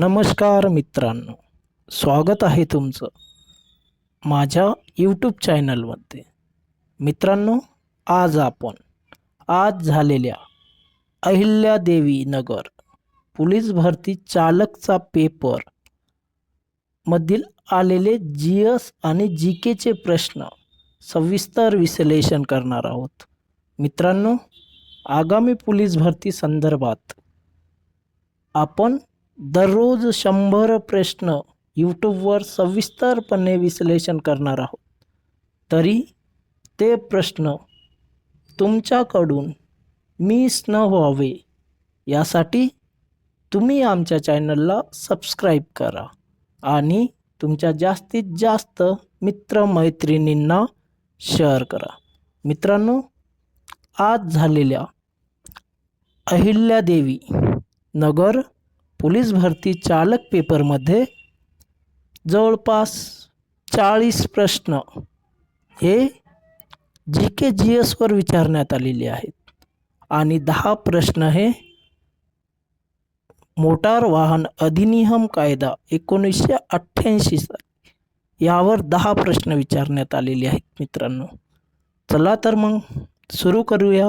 नमस्कार मित्रांनो स्वागत आहे तुमचं माझ्या यूट्यूब चॅनलमध्ये मित्रांनो आज आपण आज झालेल्या अहिल्यादेवी नगर पोलीस भरती चालकचा पेपर मधील आलेले जी एस आणि जी केचे प्रश्न सविस्तर विश्लेषण करणार आहोत. मित्रांनो आगामी पोलीस भरती संदर्भात आपण दररोज शंभर प्रश्न यूट्यूबवर सविस्तरपणे विश्लेषण करणार आहोत. तरी ते प्रश्न तुमच्याकडून मिस न व्हावे यासाठी तुम्ही आमच्या चॅनलला सबस्क्राईब करा आणि तुमच्या जास्तीत जास्त मित्रमैत्रिणींना शेअर करा. मित्रांनो आज झालेल्या अहिल्यादेवी नगर पोलीस भरती चालक पेपरमध्ये जवळपास चाळीस प्रश्न हे जी के जी एसवर विचारण्यात आलेले आहेत. आणि दहा प्रश्न हे मोटार वाहन अधिनियम कायदा एकोणीसशे अठ्ठ्याऐंशी यावर दहा प्रश्न विचारण्यात आलेले आहेत मित्रांनो. चला तर मग सुरू करूया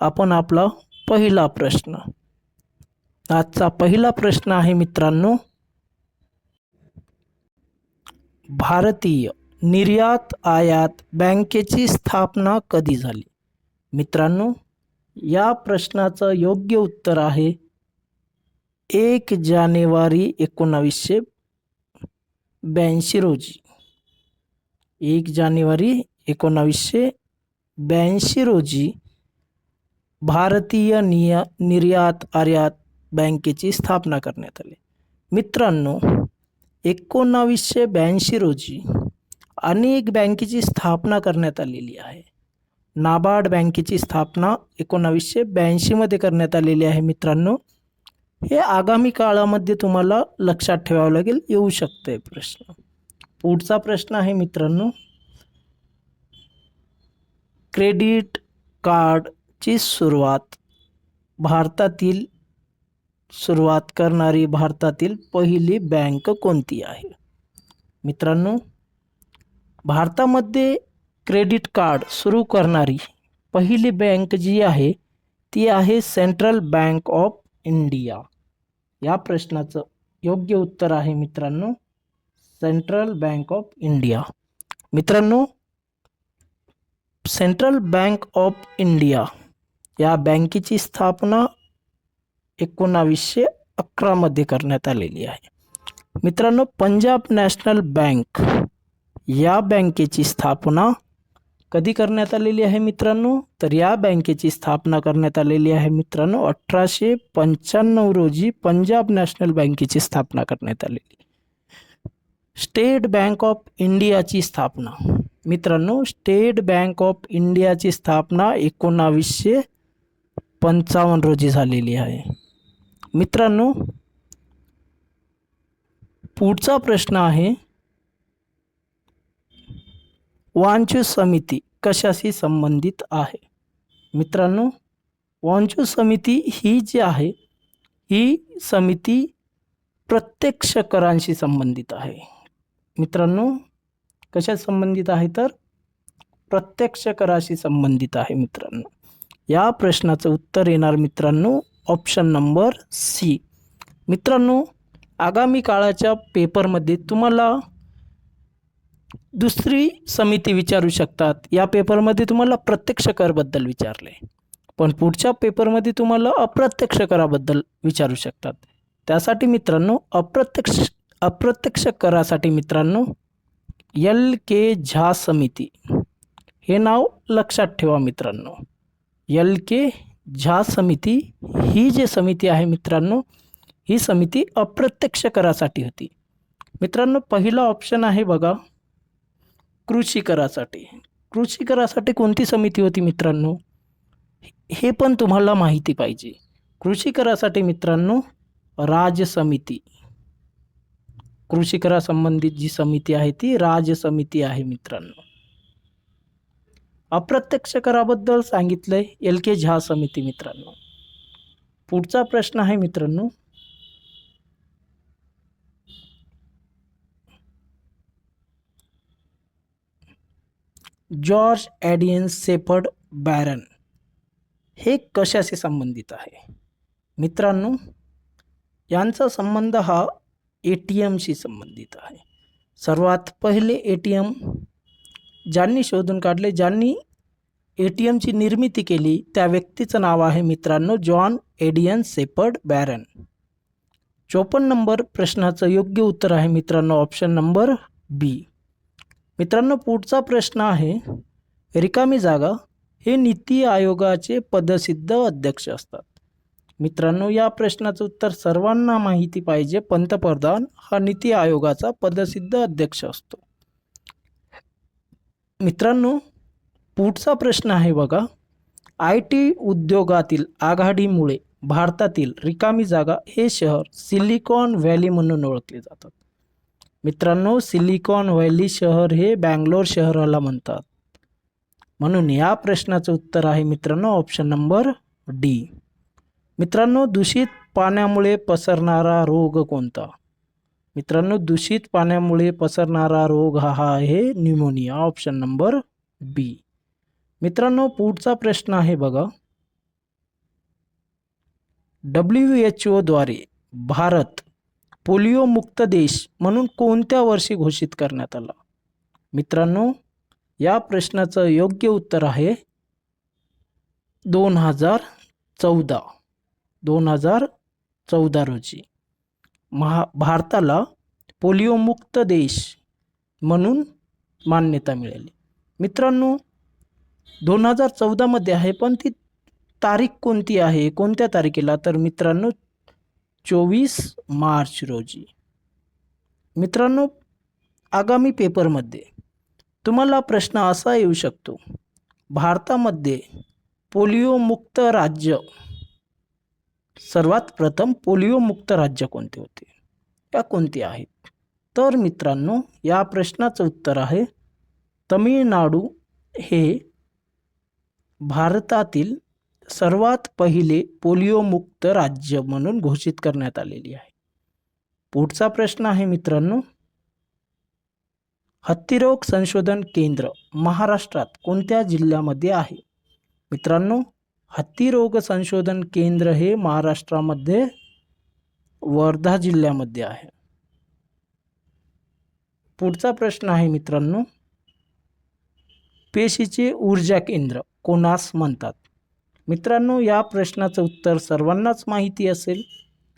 आपण आपला पहिला प्रश्न. आजचा पहिला प्रश्न आहे मित्रांनो. भारतीय निर्यात आयात बँकेची स्थापना कधी झाली? मित्रांनो या प्रश्नाचं योग्य उत्तर आहे एक जानेवारी एकोणावीसशे ब्याऐंशी रोजी. एक जानेवारी एकोणावीसशे ब्याऐंशी रोजी भारतीय निया निर्यात आयात बँकेची स्थापना करण्यात आली. मित्रांनो एकोणावीसशे ब्याऐंशी रोजी अनेक बँकेची स्थापना करण्यात आलेली आहे. नाबार्ड बँकेची स्थापना एकोणावीसशे ब्याऐंशीमध्ये करण्यात आलेली आहे मित्रांनो. हे आगामी काळामध्ये तुम्हाला लक्षात ठेवावं लागेल येऊ शकतं प्रश्न. पुढचा प्रश्न आहे मित्रांनो. क्रेडिट कार्डची सुरुवात भारतातील सुरुवात करणारी भारतातील पहिली बँक कोणती आहे? मित्रांनो भारतामध्ये क्रेडिट कार्ड सुरू करणारी पहिली बँक जी आहे ती आहे सेंट्रल बँक ऑफ इंडिया. या प्रश्नाचं योग्य उत्तर आहे मित्रांनो सेंट्रल बँक ऑफ इंडिया. मित्रांनो सेंट्रल बँक ऑफ इंडिया या बँकेची स्थापना एकोणावीसशे अकरामध्ये करण्यात आलेली आहे. मित्रांनो, पंजाब नॅशनल बँक या बँकेची स्थापना कधी करण्यात आलेली आहे मित्रांनो? तर या बँकेची स्थापना करण्यात आलेली आहे मित्रांनो, अठराशे पंच्याण्णव रोजी पंजाब नॅशनल बँकेची स्थापना करण्यात आलेली. स्टेट बँक ऑफ़ इंडियाची स्थापना. मित्रांनो, स्टेट बँक ऑफ़ इंडियाची स्थापना एकोणावीसशे पंचावन्न रोजी झालेली आहे. मित्रांनो पुढचा प्रश्न आहे वांचू समिती कशाशी संबंधित आहे? मित्रांनो वांचू समिती ही जी आहे ही समिती प्रत्यक्ष करांशी संबंधित आहे. मित्रांनो कशा संबंधित आहे तर? प्रत्यक्ष कराशी संबंधित आहे मित्रांनो. या प्रश्नाचं उत्तर येणार मित्रांनो ऑप्शन नंबर सी मित्रांनो आगामी काळाच्या पेपरमध्ये तुम्हाला दुसरी समिती विचारू शकतात. या पेपरमध्ये तुम्हाला प्रत्यक्ष करबद्दल विचारले. पण पुढच्या पेपरमध्ये तुम्हाला अप्रत्यक्ष कराबद्दल विचारू शकतात. त्यासाठी मित्रांनो अप्रत्यक्ष अप्रत्यक्ष करासाठी मित्रांनो एल के झा समिती. हे नाव लक्षात ठेवा मित्रांनो. एल के झा समिती ही जी समिती आहे मित्रांनो ही समिती अप्रत्यक्ष करासाठी होती. मित्रांनो पहिला ऑप्शन आहे बघा कृषी करासाठी. कृषी करासाठी कोणती समिती होती मित्रांनो? हे पण तुम्हाला माहिती पाहिजे. कृषी करासाठी मित्रांनो राज समिती. कृषी करासंबंधित जी समिती आहे ती राज समिती आहे मित्रांनो. अप्रत्यक्ष कराबद्दल सांगितलं आहे एल के झा समिती मित्रांनो. पुढचा प्रश्न आहे मित्रांनो. जॉर्ज ॲडियन सेफर्ड बॅरन हे कशाशी संबंधित आहे? मित्रांनो यांचा संबंध हा ए टी एमशी संबंधित आहे. सर्वात पहिले ए टी एम ज्यांनी शोधून काढले ज्यांनी ए टी एमची निर्मिती केली त्या व्यक्तीचं नाव आहे मित्रांनो जॉन एडियन सेपर्ड बॅरन. चोपन्न नंबर प्रश्नाचं योग्य उत्तर आहे मित्रांनो ऑप्शन नंबर बी. मित्रांनो पुढचा प्रश्न आहे रिकामी जागा हे नीती आयोगाचे पदसिद्ध अध्यक्ष असतात. मित्रांनो या प्रश्नाचं उत्तर सर्वांना माहिती पाहिजे. पंतप्रधान हा नीती आयोगाचा पदसिद्ध अध्यक्ष असतो. मित्रांनो पुढचा प्रश्न आहे बघा. आय टी उद्योगातील आघाडीमुळे भारतातील रिकामी जागा हे शहर सिलिकॉन व्हॅली म्हणून ओळखले जातात. मित्रांनो सिलिकॉन व्हॅली शहर हे बँगलोर शहराला म्हणतात. म्हणून या प्रश्नाचं उत्तर आहे मित्रांनो ऑप्शन नंबर डी. मित्रांनो दूषित पाण्यामुळे पसरणारा रोग कोणता? मित्रांनो दूषित पाण्यामुळे पसरणारा रोग हा हा आहे न्यूमोनिया ऑप्शन नंबर बी मित्रांनो पुढचा प्रश्न आहे बघा. डब्ल्यू एच ओद्वारे भारत पोलिओमुक्त देश म्हणून कोणत्या वर्षी घोषित करण्यात आला? मित्रांनो या प्रश्नाचं योग्य उत्तर आहे दोन हजार चौदा. दोन हजार चौदा रोजी. महा भारताला पोलिओमुक्त देश म्हणून मान्यता मिळाली. मित्रांनो दोन हजार चौदामध्ये आहे पण ती तारीख कोणती आहे कोणत्या तारखेला? तर मित्रांनो चोवीस मार्च रोजी. मित्रांनो आगामी पेपरमध्ये तुम्हाला प्रश्न असा येऊ शकतो. भारतामध्ये पोलिओमुक्त राज्य सर्वात प्रथम पोलिओमुक्त राज्य कोणते होते? या कोणते आहेत? तर मित्रांनो या प्रश्नाचं उत्तर आहे तमिळनाडू हे भारतातील सर्वात पहिले पोलिओमुक्त राज्य म्हणून घोषित करण्यात आलेली आहे. पुढचा प्रश्न आहे मित्रांनो हत्तीरोग संशोधन केंद्र महाराष्ट्रात कोणत्या जिल्ह्यामध्ये आहे? मित्रांनो हत्तीरोग संशोधन केंद्र हे महाराष्ट्रामध्ये वर्धा जिल्ह्यामध्ये आहे. पुढचा प्रश्न आहे मित्रांनो. पेशीचे ऊर्जा केंद्र कोणास म्हणतात? मित्रांनो या प्रश्नाचं उत्तर सर्वांनाच माहिती असेल.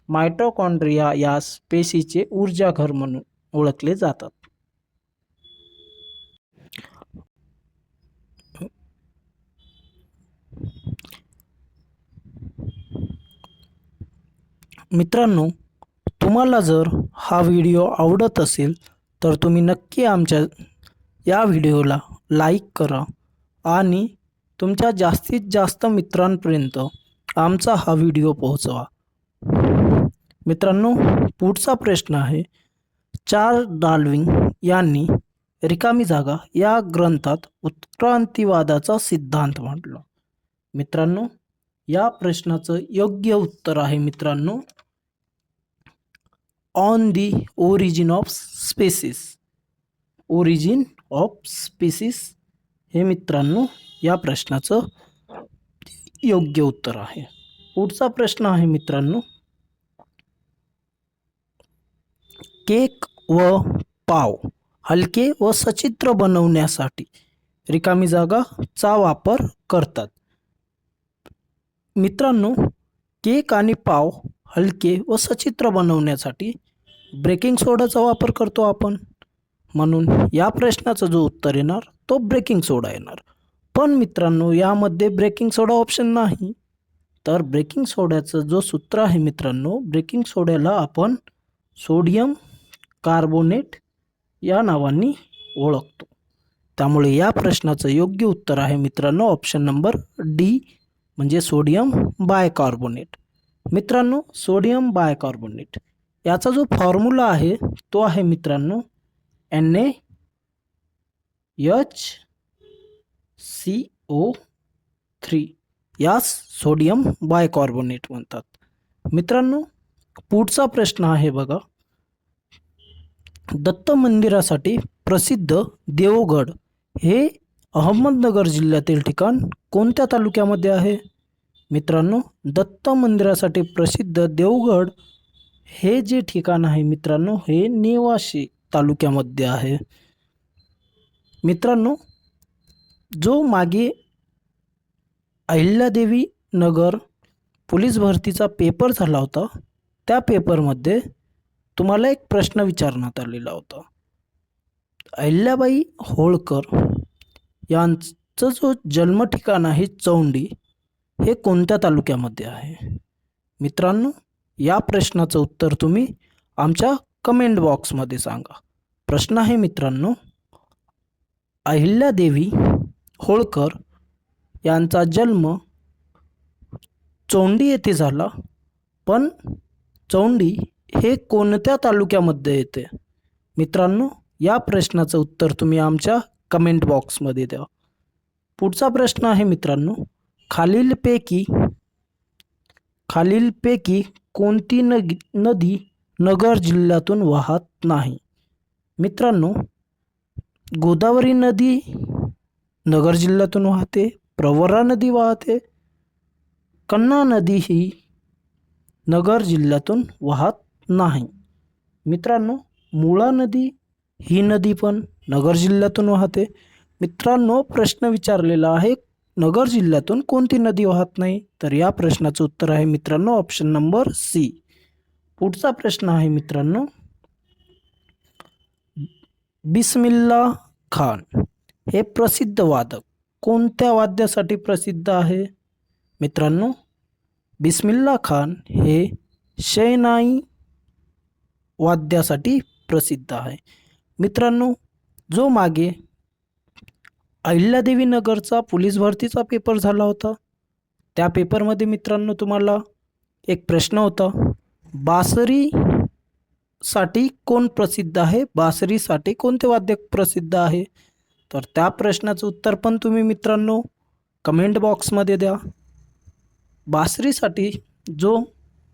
मायटोकॉन्ड्रिया यास पेशीचे ऊर्जाघर म्हणून ओळखले जातात. मित्रांनो तुम्हाला जर हा व्हिडिओ आवडत असेल तर तुम्ही नक्की आमच्या या व्हिडिओला लाईक करा आणि तुमच्या जास्तीत जास्त मित्रांपर्यंत आमचा हा व्हिडिओ पोहोचवा. मित्रांनो पुढचा प्रश्न आहे चार डाल्विंग यांनी रिकामी जागा या ग्रंथात उत्क्रांतीवादाचा सिद्धांत मांडला मित्रांनो या प्रश्नाचं योग्य उत्तर आहे मित्रांनो. On the Origin of Species Origin of Species हे मित्रांनो या प्रश्नाचं योग्य उत्तर आहे. पुढचा प्रश्न आहे मित्रांनो. केक व पाव हलके व सचित्र बनवण्यासाठी रिकामी जागा चा वापर करतात. मित्रांनो केक आणि पाव हलके व सचित्र बनवण्यासाठी ब्रेकिंग सोडाचा वापर करतो आपण. म्हणून या प्रश्नाचं जो उत्तर येणार तो ब्रेकिंग सोडा येणार. पण मित्रांनो यामध्ये ब्रेकिंग सोडा ऑप्शन नाही. तर ब्रेकिंग सोड्याचं जो सूत्र आहे मित्रांनो ब्रेकिंग सोड्याला आपण सोडियम कार्बोनेट या नावांनी ओळखतो. त्यामुळे या प्रश्नाचं योग्य उत्तर आहे मित्रांनो ऑप्शन नंबर डी म्हणजे सोडियम बायकार्बोनेट मित्रांनो सोडियम बायकार्बोनेट. याचा जो फॉर्म्युला आहे तो आहे मित्रांनो N A H C O three यास सोडियम बायकार्बोनेट म्हणतात. मित्रांनो पुढचा प्रश्न आहे बघा. दत्त मंदिरासाठी प्रसिद्ध देवगड हे अहमदनगर जिल्ह्यातील ठिकाण कोणत्या तालुक्यामध्ये आहे? मित्रांनो दत्त मंदिरासाठी प्रसिद्ध देवगड हे जे ठिकाण आहे मित्रांनो हे नेवाशी तालुक्यामध्ये आहे. मित्रांनो जो मागे अहिल्यादेवी नगर पोलीस भरतीचा पेपर झाला होता त्या पेपरमध्ये तुम्हाला एक प्रश्न विचारण्यात आलेला होता. अहिल्याबाई होळकर यांचं जो जन्म ठिकाण आहे चौंडी हे कोणत्या तालुक्यामध्ये आहे? मित्रांनो या प्रश्नाचं उत्तर तुम्ही आमच्या कमेंट बॉक्समध्ये सांगा. प्रश्न आहे मित्रांनो अहिल्यादेवी होळकर यांचा जन्म चौंडी येथे झाला. पण चौंडी हे कोणत्या तालुक्यामध्ये येते? मित्रांनो या प्रश्नाचं उत्तर तुम्ही आमच्या कमेंट बॉक्समध्ये द्या. पुढचा प्रश्न आहे मित्रांनो खालीलपैकी खालीलपैकी कोणती नग नदी नगर जिल्ह्यातून वाहत नाही? मित्रांनो गोदावरी नदी नगर जिल्ह्यातून वाहते प्रवरा नदी वाहते कन्ना नदी ही नगर जिल्ह्यातून वाहत नाही? मित्रांनो मुळा नदी ही नदी पण नगर जिल्ह्यातून वाहते. मित्रांनो प्रश्न विचारलेला आहे नगर जिल्ह्यातून कोणती नदी वाहत नाही? तर या प्रश्नाचं उत्तर आहे मित्रांनो ऑप्शन नंबर सी पुढचा प्रश्न आहे मित्रांनो बिस्मिल्ला खान. हे प्रसिद्ध वादक कोणत्या वाद्यासाठी प्रसिद्ध आहे? मित्रांनो बिस्मिल्ला खान हे शेनाई वाद्यासाठी प्रसिद्ध आहे. मित्रांनो जो मागे अहिल्यादेवी नगरचा पोलीस भरतीचा पेपर झाला होता. त्या पेपरमध्ये मित्रांनो तुम्हाला एक प्रश्न होता. बासरीसाठी कोण प्रसिद्ध आहे? बासरीसाठी कोणते वाद्य प्रसिद्ध आहे? तर त्या प्रश्नाचं उत्तर पण तुम्ही मित्रांनो कमेंट बॉक्समध्ये द्या. बासरीसाठी जो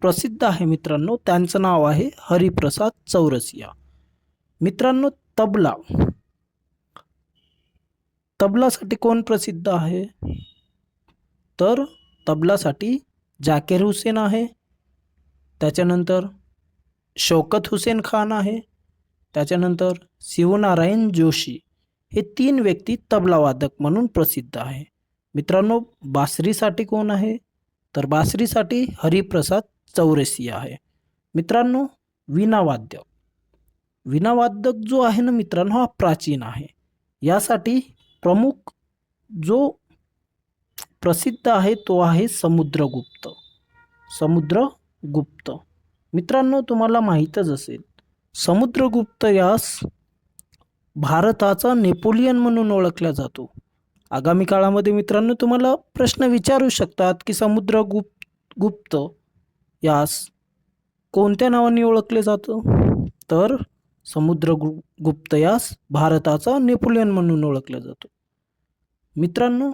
प्रसिद्ध आहे मित्रांनो त्यांचं नाव आहे हरिप्रसाद चौरसिया. मित्रांनो तबला. तबलासाठी कोण प्रसिद्ध आहे? तर तबलासाठी जाकेर हुसेन आहे. त्याच्यानंतर शौकत हुसेन खान आहे. त्याच्यानंतर शिवनारायण जोशी. हे तीन व्यक्ती तबलावादक म्हणून प्रसिद्ध आहे. मित्रांनो बासरीसाठी कोण आहे? तर बासरीसाठी हरिप्रसाद चौरसी आहे. मित्रांनो विनावाद्य विनावादक जो आहे ना मित्रांनो हा प्राचीन आहे. यासाठी प्रमुख जो प्रसिद्ध आहे तो आहे समुद्रगुप्त. समुद्रगुप्त. मित्रांनो तुम्हाला माहीतच असेल समुद्रगुप्त यास भारताचा नेपोलियन म्हणून ओळखला जातो. आगामी काळामध्ये मित्रांनो तुम्हाला प्रश्न विचारू शकतात की समुद्रगुप्त गुप्त यास कोणत्या नावाने ओळखले जातं? तर समुद्रगुप्त यास भारताचा नेपोलियन म्हणून ओळखला जातो. मित्रांनो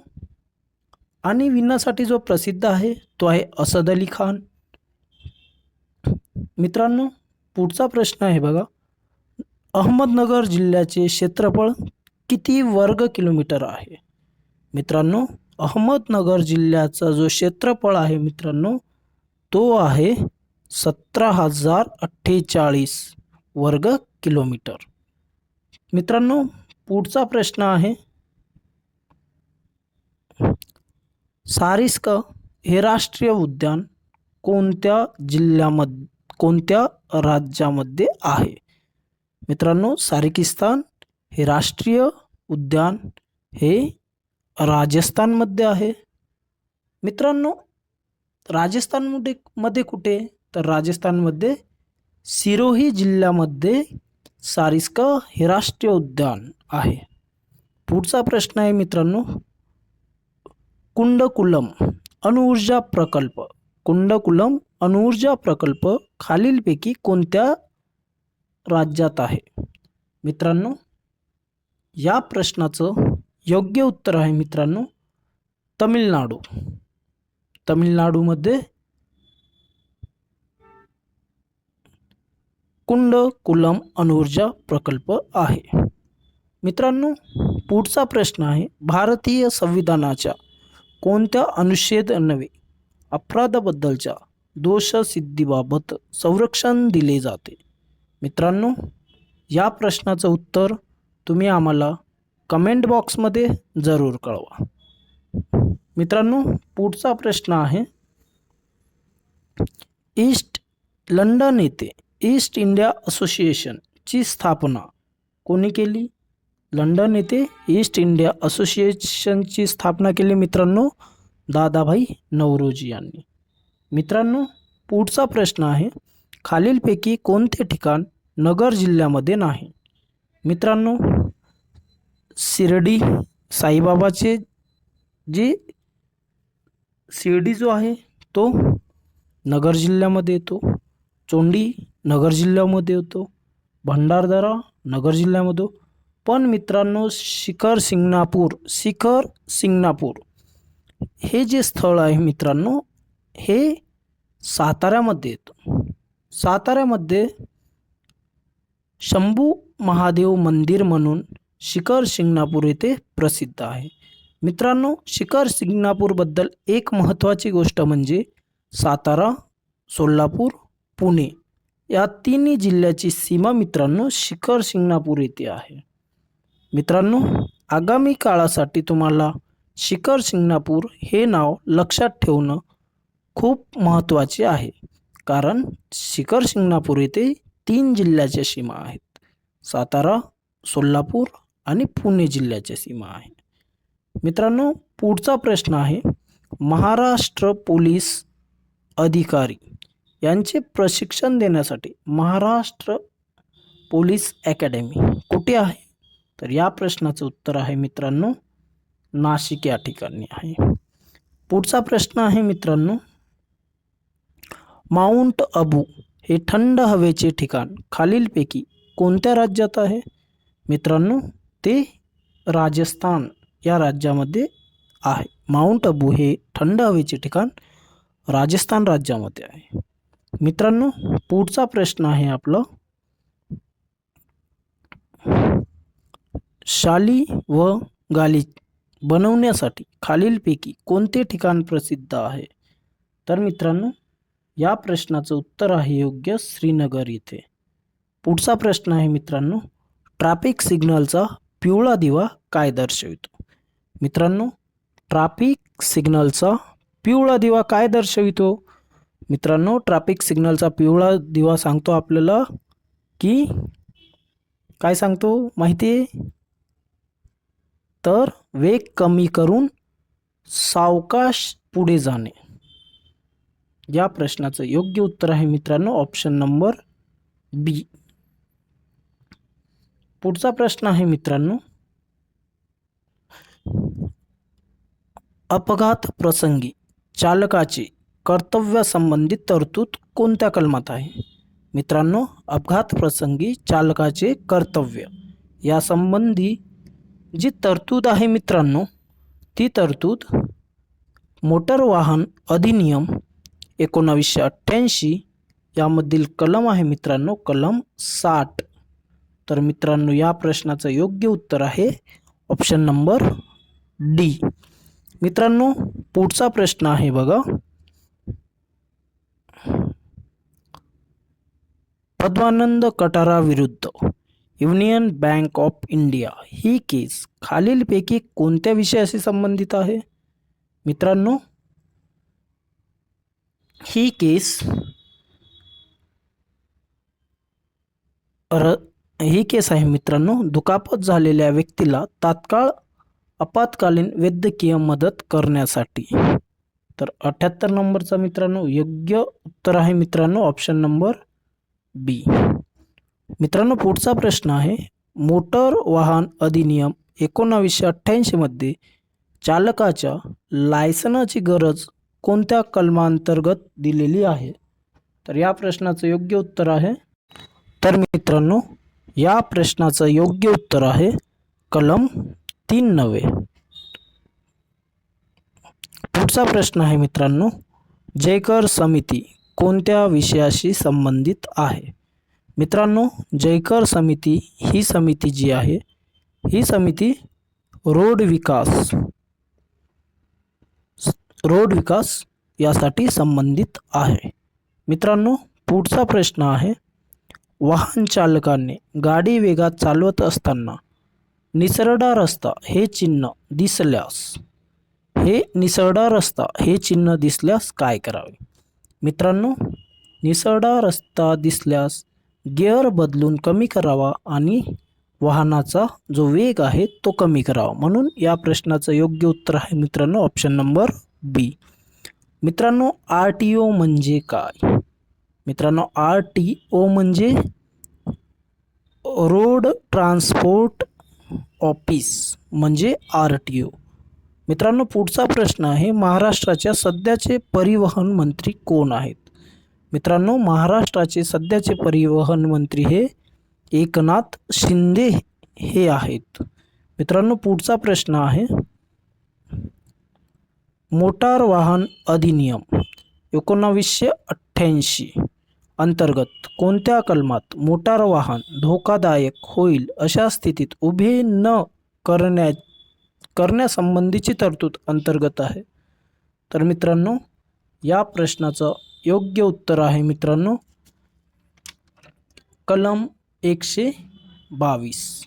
आणि विनासाठी जो प्रसिद्ध आहे तो आहे असद अली खान. मित्रांनो पुढचा प्रश्न आहे बघा. अहमदनगर जिल्ह्याचे क्षेत्रफळ किती वर्ग किलोमीटर आहे? मित्रांनो अहमदनगर जिल्ह्याचा जो क्षेत्रफळ आहे मित्रांनो तो आहे सतरा हजार अठ्ठेचाळीस वर्ग किलोमीटर. मित्रांनो पुढचा प्रश्न आहे. सारिस्क हे राष्ट्रीय उद्यान कोणत्या जिल्ह्यामध्ये कोणत्या राज्यामध्ये आहे? मित्रांनो सारिकिस्तान हे राष्ट्रीय उद्यान हे राजस्थानमध्ये आहे. मित्रांनो राजस्थानमध्ये मध्ये कुठे? तर राजस्थानमध्ये सिरोही जिल्ह्यामध्ये सारिस्का हे राष्ट्रीय उद्यान आहे. पुढचा प्रश्न आहे मित्रांनो कुंडकुलम अणुऊर्जा प्रकल्प. कुंडकुलम अणुऊर्जा प्रकल्प खालीलपैकी कोणत्या राज्यात आहे? मित्रांनो या प्रश्नाचं योग्य उत्तर आहे मित्रांनो तमिळनाडू. तमिळनाडूमध्ये कुंडकुलम अणुऊर्जा प्रकल्प आहे. मित्रांनो पुढचा प्रश्न आहे भारतीय संविधानाच्या कोणत्या अनुच्छेद नव्हे? अपराधाबद्दलच्या दोषसिद्धीबाबत संरक्षण दिले जाते. मित्रांनो या प्रश्नाचं उत्तर तुम्ही आम्हाला कमेंट बॉक्समध्ये जरूर कळवा. मित्रांनो पुढचा प्रश्न आहे ईस्ट लंडन येथे ईस्ट इंडिया असोसिएशनची स्थापना कोणी केली? लंडन येथे ईस्ट इंडिया असोसिएशनची स्थापना केली मित्रांनो दादाभाई नवरोजी यांनी. मित्रांनो पुढचा प्रश्न आहे खालीलपैकी कोणते ठिकाण नगर जिल्ह्यामध्ये नाही? मित्रांनो शिर्डी साईबाबाचे जे शिर्डी जो आहे तो नगर जिल्ह्यामध्ये येतो. चोंडी नगर जिल्ह्यामध्ये होतो भंडारदरा नगर जिल्ह्यामध्ये पण मित्रांनो शिखर सिंगणापूर शिखर सिंगणापूर हे जे स्थळ आहे मित्रांनो हे साताऱ्यामध्ये येतो. साताऱ्यामध्ये शंभू महादेव मंदिर म्हणून शिखर शिंगणापूर येथे प्रसिद्ध आहे. मित्रांनो शिखर शिंगणापूरबद्दल एक महत्त्वाची गोष्ट म्हणजे सातारा सोलापूर पुणे. या तिन्ही जिल्ह्याची सीमा मित्रांनो शिखर शिंगणापूर येथे आहे. मित्रांनो आगामी काळासाठी तुम्हाला शिखर शिंगणापूर हे नाव लक्षात ठेवणं खूप महत्त्वाचे आहे. कारण शिखर शिंगणापूर येथे तीन जिल्ह्याच्या सीमा आहेत. सातारा सोलापूर आणि पुणे जिल्ह्याच्या सीमा आहे. मित्रांनो पुढचा प्रश्न आहे महाराष्ट्र पोलीस अधिकारी यांचे प्रशिक्षण देण्यासाठी महाराष्ट्र पोलीस अकॅडमी कुठे आहे? तर या प्रश्नाचं उत्तर आहे मित्रांनो नाशिक या ठिकाणी आहे. पुढचा प्रश्न आहे मित्रांनो माउंट अबू हे थंड हवेचे ठिकाण खालीलपैकी कोणत्या राज्यात आहे? मित्रांनो ते राजस्थान या राज्यामध्ये आहे. माउंट अबू हे थंड हवेचे ठिकाण राजस्थान राज्यामध्ये आहे. मित्रांनो पुढचा प्रश्न आहे आपलं. शाली व गाली बनवण्यासाठी खालीलपैकी कोणते ठिकाण प्रसिद्ध आहे? तर मित्रांनो या प्रश्नाचं उत्तर आहे योग्य श्रीनगर येथे पुढचा प्रश्न आहे मित्रांनो ट्रॅफिक सिग्नलचा पिवळा दिवा काय दर्शवितो? मित्रांनो ट्रॅफिक सिग्नलचा पिवळा दिवा काय दर्शवितो? मित्रांनो ट्रॅफिक सिग्नलचा पिवळा दिवा सांगतो आपल्याला की काय सांगतो माहिती आहे? तर वेग कमी करून सावकाश पुढे जाणे. या प्रश्नाचं योग्य उत्तर आहे मित्रांनो ऑप्शन नंबर बी पुढचा प्रश्न आहे मित्रांनो अपघात प्रसंगी चालकाचे कर्तव्यासंबंधित तरतूद कोणत्या कलमात आहे? मित्रांनो अपघात प्रसंगी चालकाचे कर्तव्य. यासंबंधी जी तरतूद आहे मित्रांनो ती तरतूद मोटर वाहन अधिनियम एकोणावीसशे अठ्ठ्याऐंशी यामधील कलम आहे मित्रांनो कलम साठ. तर मित्रांनो या प्रश्नाचं योग्य उत्तर आहे ऑप्शन नंबर डी. मित्रांनो पुढचा प्रश्न आहे बघा. पद्मानंद कटाराविरुद्ध युनियन बँक ऑफ इंडिया ही केस खालीलपैकी कोणत्या विषयाशी संबंधित आहे? मित्रांनो ही केस र ही केस आहे मित्रांनो दुखापत झालेल्या व्यक्तीला तात्काळ आपत्कालीन वैद्यकीय मदत करण्यासाठी. तर अठ्ठ्याहत्तर नंबरचा मित्रांनो योग्य उत्तर आहे मित्रांनो ऑप्शन नंबर बी. मित्रांनो पुढचा प्रश्न आहे. मोटर वाहन अधिनियम एकोणावीसशे अठ्ठ्याऐंशीमध्ये चालकाच्या लायसनाची गरज कोणत्या कलमांतर्गत दिलेली आहे? तर या प्रश्नाचं योग्य उत्तर आहे. तर मित्रांनो या प्रश्नाचं योग्य उत्तर आहे कलम तीन नव्हे. पुढचा प्रश्न आहे मित्रांनो जयकर समिती कोणत्या विषयाशी संबंधित आहे? मित्रांनो जयकर समिती ही समिती जी आहे ही समिती रोड विकास रोड विकास यासाठी संबंधित आहे. मित्रांनो पुढचा प्रश्न आहे वाहन चालकाने गाडी वेगात चालवत असताना निसरडा रस्ता हे चिन्ह दिसल्यास हे निसरडा रस्ता हे चिन्ह दिसल्यास काय करावे? मित्रांनो निसरडा रस्ता दिसल्यास गिअर बदलून कमी करावा आणि वाहनाचा जो वेग आहे तो कमी करावा. म्हणून या प्रश्नाचं योग्य उत्तर आहे मित्रांनो ऑप्शन नंबर बी मित्रांनो आर टी ओ म्हणजे काय? मित्रांनो आर टी ओ म्हणजे रोड ट्रान्सपोर्ट ऑफिस म्हणजे आर टी ओ मित्रांनो पुढचा प्रश्न आहे महाराष्ट्राच्या सध्याचे परिवहन मंत्री कोण आहेत? मित्रांनो महाराष्ट्राचे सध्याचे परिवहन मंत्री हे एकनाथ शिंदे हे आहेत. मित्रांनो पुढचा प्रश्न आहे मोटार वाहन अधिनियम एकोणावीसशे अठ्ठ्याऐंशी अंतर्गत कोणत्या कलमात मोटार वाहन धोकादायक होईल अशा स्थितीत उभे न करण्या करण्यासंबंधीची तरतूद अंतर्गत आहे. तर मित्रांनो या प्रश्नाचं योग्य उत्तर आहे मित्रांनो. कलम एकशे बावीस.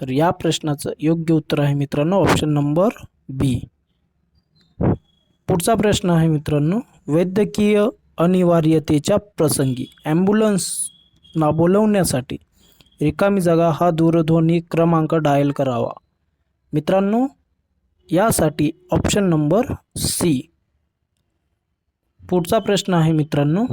तर या प्रश्नाचं योग्य उत्तर आहे मित्रांनो ऑप्शन नंबर बी. पुढचा प्रश्न आहे मित्रांनो वैद्यकीय अनिवार्यतेच्या प्रसंगी ॲम्ब्युलन्सना बोलवण्यासाठी रिकामी जागा हा दूरध्वनी क्रमांक डायल करावा. मित्रांनो यासाठी ऑप्शन नंबर सी पुढचा प्रश्न आहे मित्रांनो.